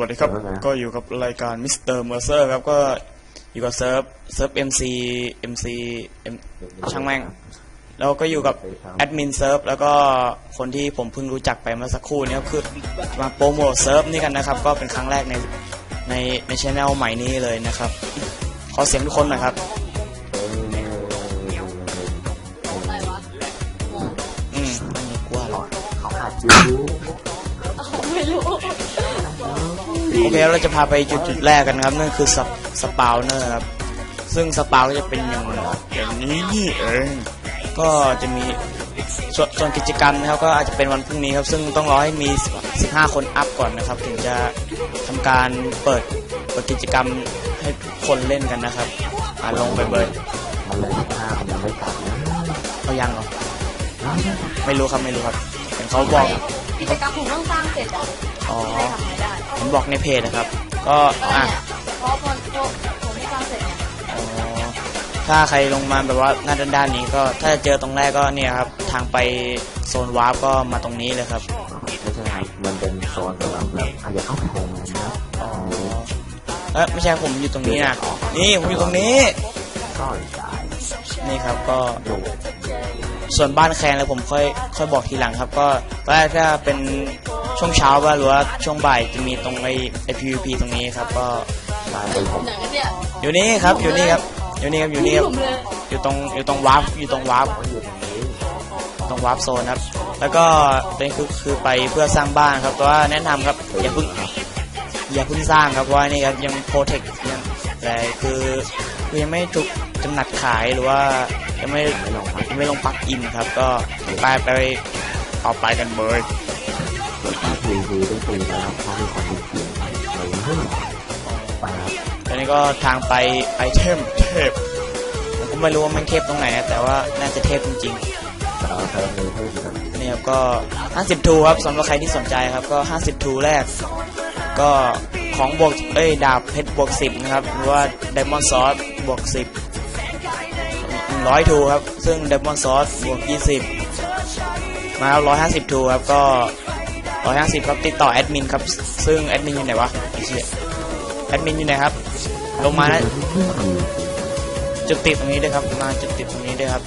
สวัสดีครับเซิร์ฟอะไรนะก็อยู่กับรายการมิสเตอร์เมอร์เซอร์ครับก็อยู่กับเซิร์ฟเซิร์ฟ MC MC M ช่างแม่ง แล้วก็อยู่กับแอดมินเซิร์ฟแล้วก็คนที่ผมเพิ่งรู้จักไปเมื่อสักครู่นี้ก็คือมาโปรโมทเซิร์ฟนี่กันนะครับ ก็เป็นครั้งแรกในในในช anel ใหม่นี้เลยนะครับ ขอเสียงทุกคนหน่อยครับ โอเคเราจะพาไปจุดจุดแรกกันนะครับนั่นคือสปสปาวเนอร์ครับซึ่งสปาวก็จะเป็นอย่างอย่างนี้นี่เองก็จะมีส่วนส่วนกิจกรรมนะครับก็อาจจะเป็นวันพรุ่งนี้ครับ ซึ่งต้องรอให้มี 15 คนอัพก่อนนะครับ ถึงจะทำการเปิดเปิดกิจกรรมให้คนเล่นกันนะครับอ่าลงไปเบิร์ดมันเลยห้ามันยังไม่กลับนะเขายังเหรอไม่รู้ครับไม่รู้ครับเห็นเขาบอกกิจกรรมผมต้องสร้างเสร็จอะอ๋อ ใครทำไม่ได้ผมบอกในเพจนะครับ ก็ก็อะเนี่ยเพราะคนพวกผมไม่สร้างเสร็จเนี่ยอ๋อถ้าใครลงมาแบบว่าหน้าด้านๆนี้ก็ถ้าจะเจอตรงแรกก็เนี่ยครับ ทางไปโซนวาร์ปก็มาตรงนี้เลยครับไม่ใช่ครับมันเป็นโซนสำหรับแบบอาจจะเข้าแพงนะครับอ๋อเอ๊ะไม่ใช่ผมอยู่ตรงนี้นะนี่ผมอยู่ตรงนี้ ก็จ่ายนี่ครับก็ดูส่วนบ้านแคนแล้วผมค่อยค่อยบอกทีหลังครับ ก็ตอนแรกถ้าเป็น ช่วงเช้าว่าหรือว่าช่วงบ่ายจะมีตรงไอ้ไอ้ PVP ตรงนี้ครับ ก็มาเป็นผมหนังเนี่ยอยู่นี่ครับอยู่นี่ครับอยู่นี่ครับอยู่นี่ครับอยู่ตรงอยู่ตรงวาร์ปอยู่ตรงวาร์ปอยู่ตรงนี้ตรงวาร์ปโซนครับ แล้วก็ตัวนี้คือคือไปเพื่อสร้างบ้านครับแต่ว่าแนะนำครับอย่าเพิ่งอย่าเพิ่งสร้างครับเพราะว่านี่ครับยังโปรเทคยังแต่คือคือยังไม่ถูกจำหนัดขายหรือว่ายังไม่ไม่ลงยังไม่ลงปักอินครับ ก็ไปไปเอาไปกันเบอร์ ยรีวิวได้ฟรีแล้วเพราะมีคนดูเสียงเลยไม่ไปครับตอนนี้ก็ทางไปไอเทมเทพผมก็ไม่รู้ว่ามันเทพตรงไหนนะแต่ว่าน่าจะเทพจริงแต่เราเติมเลยให้ดีกันๆนี่ครับก็ 50ทูครับสำหรับใครที่สนใจครับก็ 50ทูแรก ก็ของบวกเอ้ยดาบเพชรบวก 10 นะครับ หรือว่าไดมอนด์ซอสบวก 10 100ทูครับ ซึ่งไดมอนด์ซอสบวก 20 มาครับ150ทูครับก็ 150ครับติดต่อแอดมินครับ ซึ่งแอดมินอยู่ไหนวะไอ้เชี่ยแอดมินอยู่ไหนครับ ลงมานะจุดติดตรงนี้ด้วยครับ มาจุดติดตรงนี้ด้วยครับ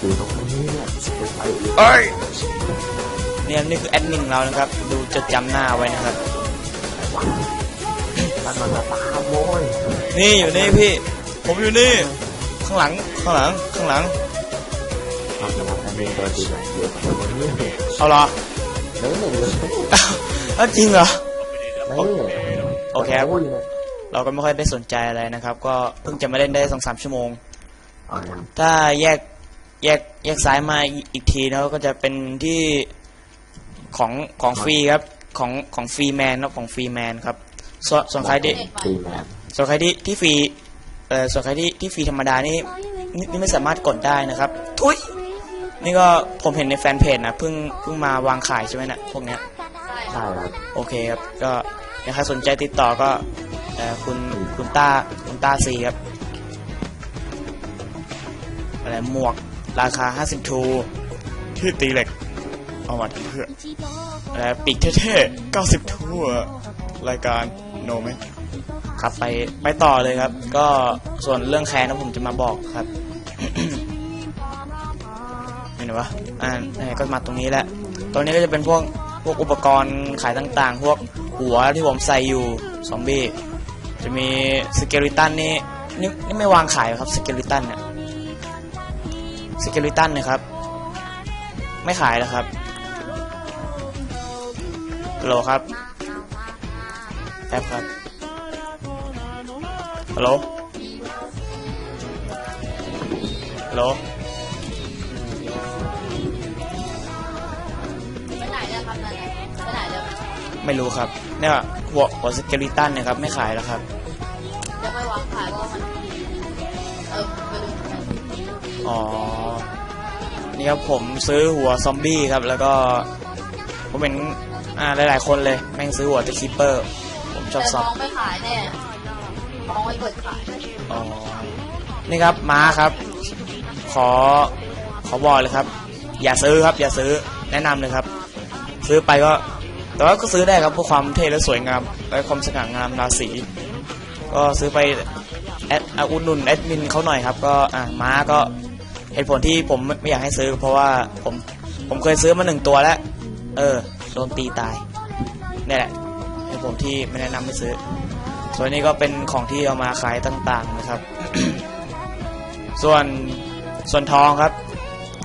อยู่ตรงนี้เนี่ยไปอีกเอ้ยเนี่ยนี่คือแอดมินของเรานะครับ ดูจดจำหน้าไว้นะครับมันมาตามโว้ยนี่อยู่นี่พี่ ผมอยู่นี่ ข้างหลัง ข้างหลัง ข้างหลังทำนะครับอันนี้ตัวจริงเยอะกว่านี้เอาเหรอเนื้อหนึ่งเลยเอ้าจริงเหรอ ไม่โอเคครับ เราก็ไม่ค่อยได้สนใจอะไรนะครับ ก็เพิ่งจะมาเล่นได้สองสามชั่วโมง ถ้าแยกแยกแยกซ้ายมาอีกทีนะก็จะเป็นที่ของของฟรีครับของของฟรีแมนครับของฟรีแมนครับส่วนส่วนใครที่ส่วนใครที่ที่ฟรีเอ่อส่วนใครที่ที่ฟรีธรรมดานี่นี่นี่ไม่สามารถกดได้นะครับ ทุย นี่ก็ผมเห็นในแฟนเพจนะเพิ่งเพิ่งมาวางขายใช่ไหมเนะพวกเนี้ยใช่ครับโอเคครับก็ถ้าใครสนใจติดต่อก็เอ่อคุณคุณต้าคุณต้าซีครับอะไรหมวกราคา 50ทูที่ตีเหล็ก เอามาทำเพื่ออะไรปีกเท่ๆ90ทูอะรายการโนไหมครับไปไปต่อเลยครับ ก็ส่วนเรื่องแคนนะผมจะมาบอกครับ ห็นวะอ่าไหนก็มาตรงนี้แหละ ตรงนี้ก็จะเป็นพวกพวกอุปกรณ์ขายต่างๆ พวกหัวที่ผมใส่อยู่ซอมบี้จะมีสเกลิตันนี่นี่นี่ไม่วางขายครับสเกลิตันเนี่ยสเกลิตันนะครับ ไม่ขายแล้วครับฮัลโหลครับแอปครับฮัลโหลฮัลโหล ไม่รู้ครับเนี่ยหัวหัวสเกลิตันเนี่ยครับไม่ขายแล้วครับจะไม่วางขายเพราะว่ามันเออไปดูทำไมอ๋อนี่ครับผมซื้อหัวซอมบี้ครับ แล้วก็ผมเป็นอ่าหลาย ๆ คนเลย แม่งซื้อหัวเดอะคิปเปอร์ ผมชอบแต่ซมอมงไม่ขายแน่มองไม่เปิดขายอ๋อนี่ครับม้าครับ ขอขอบอกเลยครับ อย่าซื้อครับ อย่าซื้อแนะนำเลยครับ ซื้อไปก็ แต่ว่าก็ซื้อได้ครับเพื่อความเท่และสวยงาม และความสง่างามราศีก็ซื้อไปแอดอะอุดหนุนแอดมินเขาหน่อยครับ ก็อะม้าก็เหตุผลที่ผมไม่อยากให้ซื้อ เพราะว่าผมผมเคยซื้อมาหนึ่งตัวแล้ว เออโดนตีตายนี่แหละเหตุผลที่ไม่แนะนำให้ซื้อ ส่วนนี้ก็เป็นของที่เอามาขายต่างๆนะครับ ส่วนส่วนทองครับ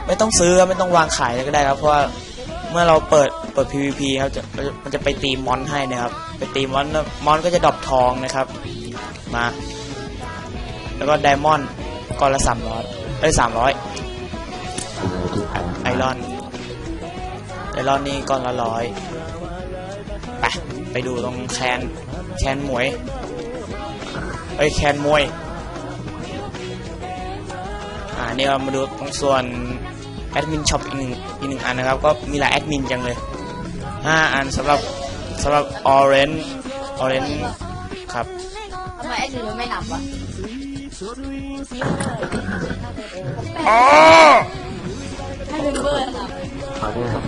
ไม่ต้องซื้อไม่ต้องวางขายก็ได้ครับเพราะว่า เมื่อเราเปิดเปิด PVP ครับจะมันจะไปตีมอนให้นะครับ ไปตีมอนมอนก็จะดรอปทองนะครับ มา แล้วก็ไดมอนด์ก้อนละสามร้อยเอ้ยสามร้อยไอรอนไอรอนนี่ก้อนละร้อยไปไปดูตรงแคนแคนมวยเอ้ยแคนมวยอ่านี่เรามาดูตรงส่วน แอดมินช็อปอีกหนึ่งอีกหนึ่งอันนะครับ ก็มีหลายแอดมินจังเลยห้าอันสำหรับสำหรับ Orange Orange ครับทำไมไอ้หนูมันไม่นับวะอ๋อให้เป็นเบอร์นับเขาเนี่ยครับ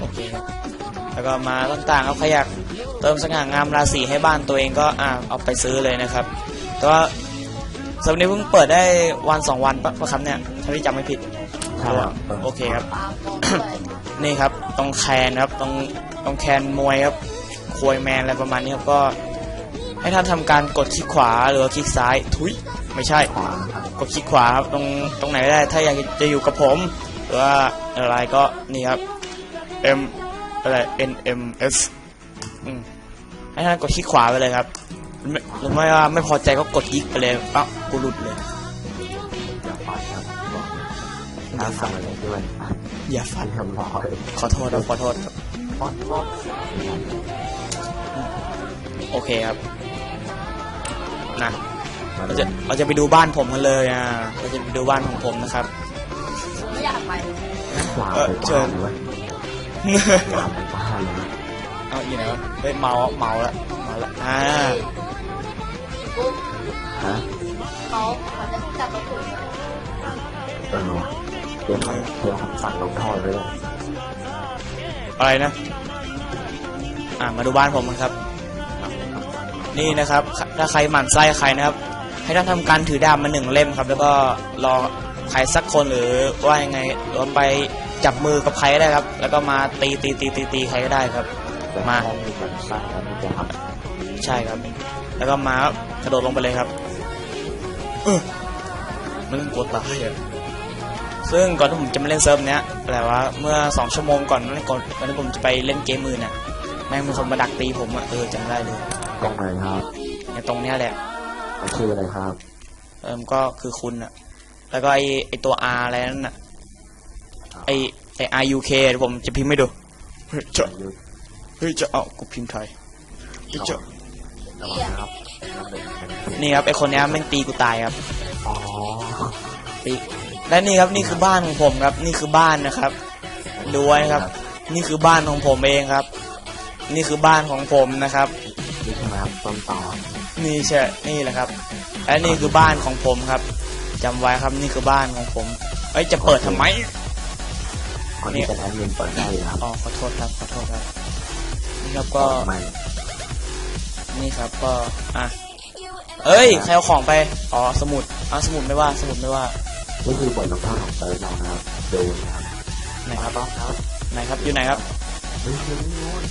โอเคครับแล้วก็มาต่างๆครับใครอยากเติมสง่างามราศีให้บ้านตัวเองก็อ่าเอาไปซื้อเลยนะครับแต่ว่าสำหรับนี้เพิ่งเปิดได้วันสองวันปะปะครับเนี่ยถ้าที่จำไม่ผิดใช่ ครับโอเคครับปากบอกด้วยนี่ครับตรงแคนครับตรงตรงแคนมวยครับควยแมนอะไรประมาณนี้ครับก็ ให้ท่านทำการกดคลิกขวาหรือว่าคลิกซ้าย ทุยไม่ใช่ขวาครับกดคลิกขวาครับตรงตรงไหนก็ได้ ถ้าอยากจะอยู่กับผม หรือว่าอะไรก็นี่ครับ M อะไร N M S อืมให้ท่านกดคลิกขวาไปเลยครับไม่หรือไม่ว่าไม่พอใจก็กดยิกไปเลยอ้าวกูหลุดเลยาสั่งอะไรด้วยอย่าฟัฟันนทำร้อยขอโทษครับขอโทษครับฟอดฟอดโอเคครับนะเราจะเราจะไปดูบ้านผมกันเลยอะเราจะไปดูบ้านของผมนะครับไม่อยากไปหวานเออไปเชิบ้าญนเลยหวานไปบ้านเลยนะเอาอยู่ไหนวะเฮ้ยเมาเมาละเมาละอ่าปุ๊บฮะเขาเขาจะจับประตูเออ เดี๋ยวคำเดี๋ยวคำสั่งลงโทษเลยอะไรนะ อ่ามาดูบ้านผมกันครับ นี่นะครับ ถ้าใครหมั่นไส้ใครนะครับ ให้ท่านทำการถือดาบมาหนึ่งเล่มครับ แล้วก็รอใครสักคนหรือว่ายังไงหรือว่าไปจับมือกับใครก็ได้ครับ แล้วก็มาตีตีตีตีตีใครก็ได้ครับ แต่มา ถ้มีแบบสั่งแล้วมันจะทใช่ครับ แล้วก็มากระโดดลงไปเลยครับเออมันกลัวตายอะ ซึ่งก่อนที่ผมจะมาเล่นเซิร์ฟเนี้ยแต่ว่าเมื่อสองชั่วโมงก่อนนั่นก่อนก่อนที่ผมจะไปเล่นเกมมือน่ะแม่งมีคนมาดักตีผมอะเออจำได้เลยำตรงไหนครับในตรงเนี้ยแหละเขาชื่ออะไรครับ เออก็คือคุณอะ แล้วก็ไอไอตัว R อะไรนั่นน่ะไอไอ R U K เดี๋ยวผมจะพิมพ์ให้ดูเฮ้ยจะเฮ้ยจะเอากูพิมพ์ไทยเฮ้ยจะระวังนะครับน้ำเด็กแข็งนี่ครับไอคนเนี้ยแม่งตีกูตายครับอ๋อปี และนี่ครับนี่คือบ้านของผมครับ นี่คือบ้านนะครับ ดูไว้นะครับ นี่คือบ้านของผมเองครับ นี่คือบ้านของผมนะครับนี่ใช่ไหมครับต้นต่อนี่ใช่นี่แหละครับและนี่คือบ้านของผมครับจำไว้ครับนี่คือบ้านของผมเอ้ยจะเปิดทำไมคนที่เป็นแอดมินเปิดได้เลยครับอ๋อขอโทษครับขอโทษครับนี่ครับก็ไม่นี่ครับก็อะเอ้ยใครเอาของไปอ๋อสมุดอ๋อสมุดไม่ว่าสมุดไม่ว่า นี่คือบทลงโทษของเติร์ดเรานะครับดูนะครับไหนครับต้องครับไหนครับอยู่ไหนครับเฮ้ยเฮ้ยเฮ้ย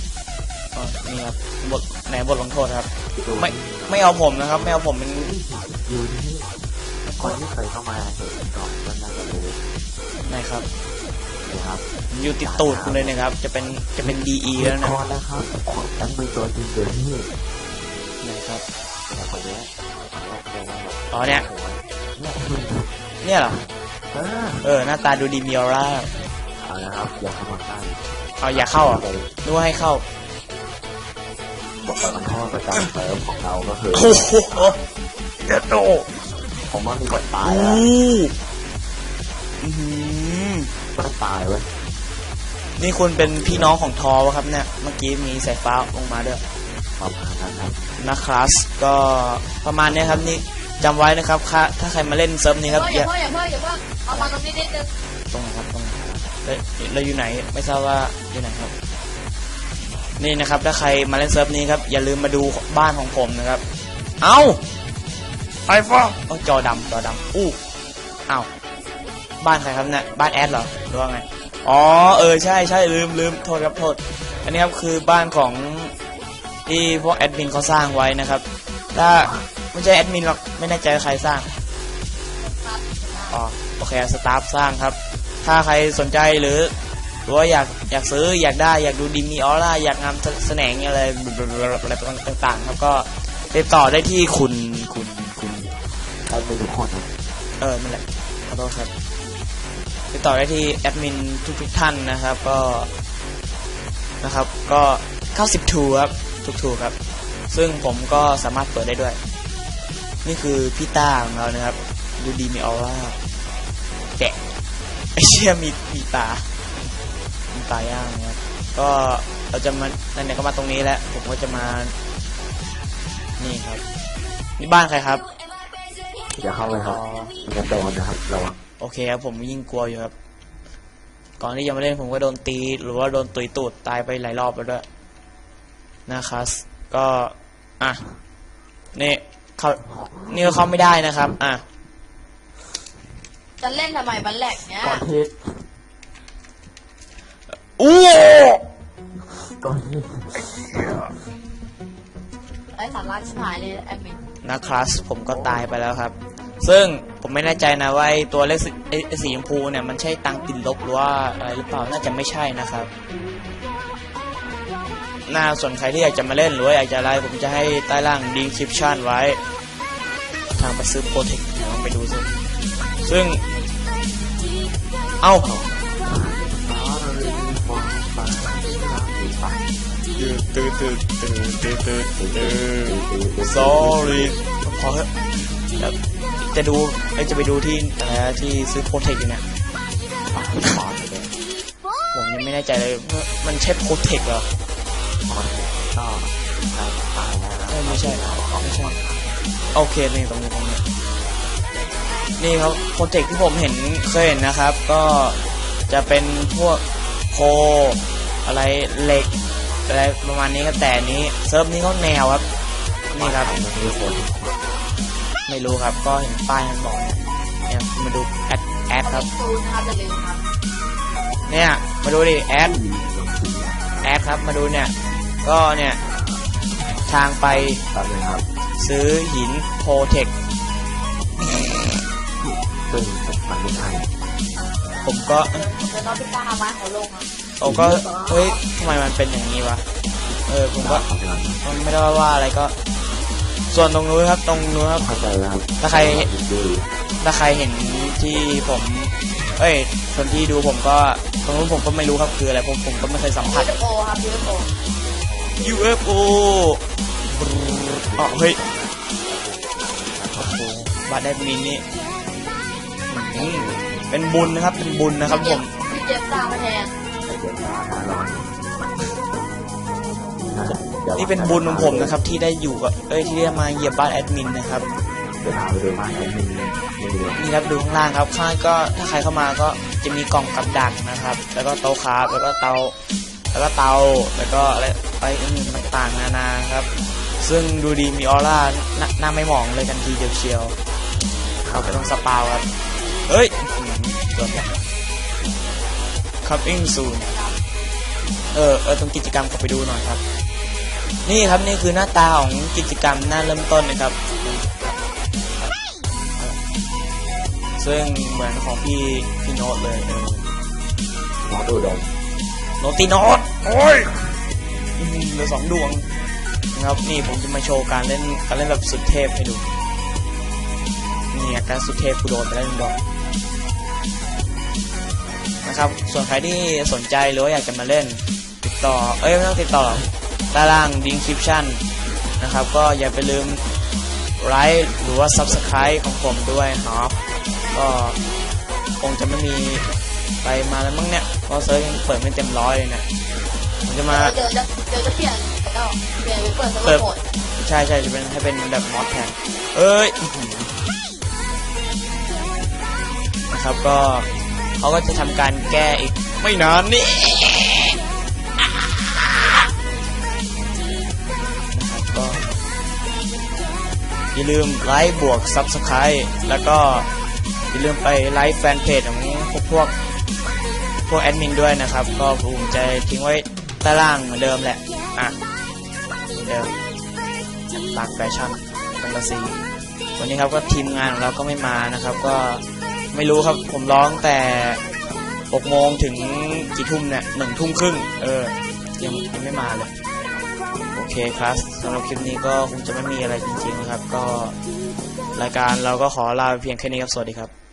อ๋อนี่ครับบทไหนบทลงโทษครับ ดูไม่ไม่เอาผมนะครับ ไม่เอาผมเป็นอยู่ที่คนที่เคยเข้ามาเห็นก่อนก็น่าจะรู้ไหนครับนะครับอยู่ติดตูดคุณเลยนะครับ จะเป็นจะเป็นดีอีแล้วนะก่อนนะครับแอดมินตัวจริงเดี๋ยวนี้ไหนครับแต่คนเนี้ยอ๋อเนี่ย เนี่ย เนี่ยเหรอเออเออ หน้าตาดูดีมีออร่าเอานะครับอย่าเข้ามาใกล้เอาอย่าเข้าเหรอะนึกว่าให้เข้าบทลงโทษประจำเติร์ฟของเราก็คือโอ้โหเด็ดโตผมว่ามีคนตายโอ้แล้วอื้อหือก็ตายเว้ยนี่คุณเป็นพี่น้องของทอวะครับเนี่ย เมื่อกี้มีสายฟ้าลงมาด้วย ประมาณนั้นครับ นะครับก็ประมาณเนี้ยครับนี่ จำไว้นะครับค่ะถ้าใครมาเล่นเซิร์ฟนี้ครับเพิ่งออย่าย่าเพิ่งอย่าเพิ่งอย่าเพิ่งเอามาตรงนี้นิดนึงตรงไหนครับตรงไหนเอ้ยเราอยู่ไหนไม่ทราบว่าอยู่ไหนครับ นี่นะครับ ถ้าใครมาเล่นเซิร์ฟนี้ครับอย่าลืมมาดูบ้านของผมนะครับ เอ้าไอฟ้าโอ้จอดำจอดำอู้เอ้าบ้านใครครับเนี่ยบ้านแอดเหรอหรือว่าไงอ๋อเออใช่ใช่ลืมลืมโทษครับโทษ อันนี้ครับคือบ้านของที่พวกแอดมินเขาสร้างไว้นะครับ ถ้า ไม่ใช่แอดมินหรอก ไม่แน่ใจว่าใครสร้างครับอ๋อ โอเค สตาฟสร้างครับ ถ้าใครสนใจหรือ หรือว่าอยากอยากซื้ออยากได้อยากดูดีมีออร่าอยากงามแสนงอะไรอะไรต่างๆ ครับก็ติดต่อได้ที่คุณคุณคุณใช้เป็นทุกคนนะเออนั่นแหละขอโทษครับติดต่อได้ที่แอดมินทุกๆท่านนะครับ ก็นะครับก็ 90ทูครับทุกทูครับ ซึ่งผมก็สามารถเปิดได้ด้วย นี่คือพี่ต้าของเรานะครับ ดูดีมีออร่าแกะไอเชี่ยมีมีตามีตาย่างนะครับก็เราจะมานั่นเนี่ยก็มาตรงนี้แล้วผมก็จะมา นี่ครับนี่บ้านใครครับอย่าเข้าไปครับมันจะโดนนะครับระวังโอเคครับผมยิ่งกลัวอยู่ครับ ก่อนที่จะมาเล่นผมก็โดนตี หรือว่าโดนตุยตูดตายไปหลายรอบแล้วด้วยนะครับก็อะนี่ เขานี่ก็เข้าไม่ได้นะครับ อะจะเล่นทำไมบันแหลกเนี้ยก่อนที่อู้ก่อนที่ไอ้สาระชิบหายเลยแอดมินนะครับผมก็ตายไปแล้วครับ ซึ่งผมไม่แน่ใจนะว่าไอ้ตัวเลขสีไอ้ไอ้สีชมพูเนี่ยมันใช่ตังค์ติดลบหรือว่าอะไรหรือเปล่าน่าจะไม่ใช่นะครับ น่าส่วนใครที่อยากจะมาเล่นหรือว่าอยากจะอะไรผมจะให้ใต้ล่างดีคริปชันไว้ ทางไปซื้อโปรเทคเดี๋ยวลองไปดูซิซึ่ง เอ้าตื่นตื่นตื่นตื่นตื่นตื่นตื่น sorry พอเถอะแล้วจะดูเอ้ยจะไปดูที่อะไรนะที่ซื้อโปรเทคอยู่เนี่ยผมยังไม่แน่ใจเลยว่ามันใช่โปรเทคเหรอ เอ้ยไม่ใช่ไม่ใช่โอเคนี่ตรงนี้ตรงนี้นี่ครับโปรเจกต์ที่ผมเห็นเคยเห็นนะครับ ก็จะเป็นพวกโคอะไรเหล็กอะไรประมาณนี้ครับแต่นี้เซิร์ฟนี้เขาแนวครับ นี่ครับไม่รู้ครับ ก็เห็นป้ายมันบอกเนี่ยมาดูแอดแอดครับเนี่ยมาดูดิแอดแอดครับมาดูเนี่ย ก็เนี่ย ทางไปครับเลยครับซื้อหินโพเทคซึ่งมันไม่ใช่ผมก็เป็นน้องพิต้าเอาไม้ของลงครับผมก็เฮ้ยทำไมมันเป็นอย่างนี้วะเออผมก็เข้าใจแล้วมันไม่ได้ว่าว่าอะไรก็ ส่วนตรงนู้นครับ ตรงนู้นครับเข้าใจแล้วครับถ้าใครดูถ้าใครเห็นที่ผม เอ้ยคนที่ดูผมก็ตรงนู้นผมก็ไม่รู้ครับคืออะไรผมผมก็ไม่เคยสัมผัสยูเอฟโอครับยูเอฟโอ UFO อ๋อเฮ้ยโอ้โหบัตรแอดมินนี่อืมเป็นบุญนะครับ เป็นบุญนะครับผมพี่เจฟตามมาแทนไปเจ็บตาหน้าร้อนนี่เป็นบุญของผมนะครับ ที่ได้อยู่กับเอ้ยที่ได้มาเหยียบบ้านแอดมินนะครับ เดี๋ยวพาไปดูบ้านแอดมินนี่ดูนี่ครับดูข้างล่างครับข้างล่างก็ถ้าใครเข้ามาก็จะมีกล่องกับดักนะครับ แล้วก็โต๊ะคราฟแล้วก็เตา แล้วก็เตาแล้วก็อะไรไปอื่นต่างๆนานาครับ ซึ่งดูดีมีออร่าหน้าหน้าไม่หมองเลยกันทีเดียวเชียวเข้าไปตรงสปาวครับเฮ้ยอืมเกือบแล้ว coming soon เออเออตรงกิจกรรมก็ไปดูหน่อยครับ นี่ครับนี่คือหน้าตาของกิจกรรมหน้าเริ่มต้นนะครับ ซึ่งเหมือนของพี่พี่โน้ตเลยเออหมอดูดม นติโนตโอ้ยอื้อหือเหลือสองดวงนะครับนี่ผมจะมาโชว์การเล่นการเล่นแบบสุดเทพให้ดูนี่อาการสุดเทพกูโดนไปแล้วหนึ่งดอกนะครับ ส่วนใครที่สนใจหรือว่าอยากจะมาเล่น ติดต่อ เอ้ยไม่ต้องติดต่อหรอกใต้ล่างดิงคริปชั่นนะครับ ก็อย่าไปลืมไลค์หรือว่า Subscribe ของผมด้วยครับ ก็คงจะไม่มี ไปมาแล้วมั้งเนี่ยพอเซิร์ชยังเปิดไม่เต็มร้อยเลยเนะผมจะมาเดี๋ยวจะเดี๋จะเปลี่ยนเนาะเปลี่ยนไปเปิดเปิร์หมดใช่ใช่จะเป็นให้เป็นแบบมอสแทนเอ้ยนะครับก็เขาก็จะทำการแก้อีกไม่นานนี่ก็อย่าลืมไลค์บวกซับสไครต์แล้วก็อย่าลืมไปไลค์แฟนเพจของพวก พวกแอดมินด้วยนะครับ ก็ผมจะทิ้งไว้ต้ล่างเหมือนเดิมแหละ อะเหมือนเดิมปากแฟชั่นแฟนตาซีวันนี้ครับก็ทีมงานของเราก็ไม่มานะครับ ก็ไม่รู้ครับผมร้องแต่6โมงถึงกี่ทุ่มเนี่ยหนึ่งทุ่มครึ่ง เออ ยังยังไม่มาเลย โอเคครับสำหรับคลิปนี้ก็คงจะไม่มีอะไรจริงๆนะครับ ก็รายการเราก็ขอลาเพียงแค่นี้ครับ สวัสดีครับ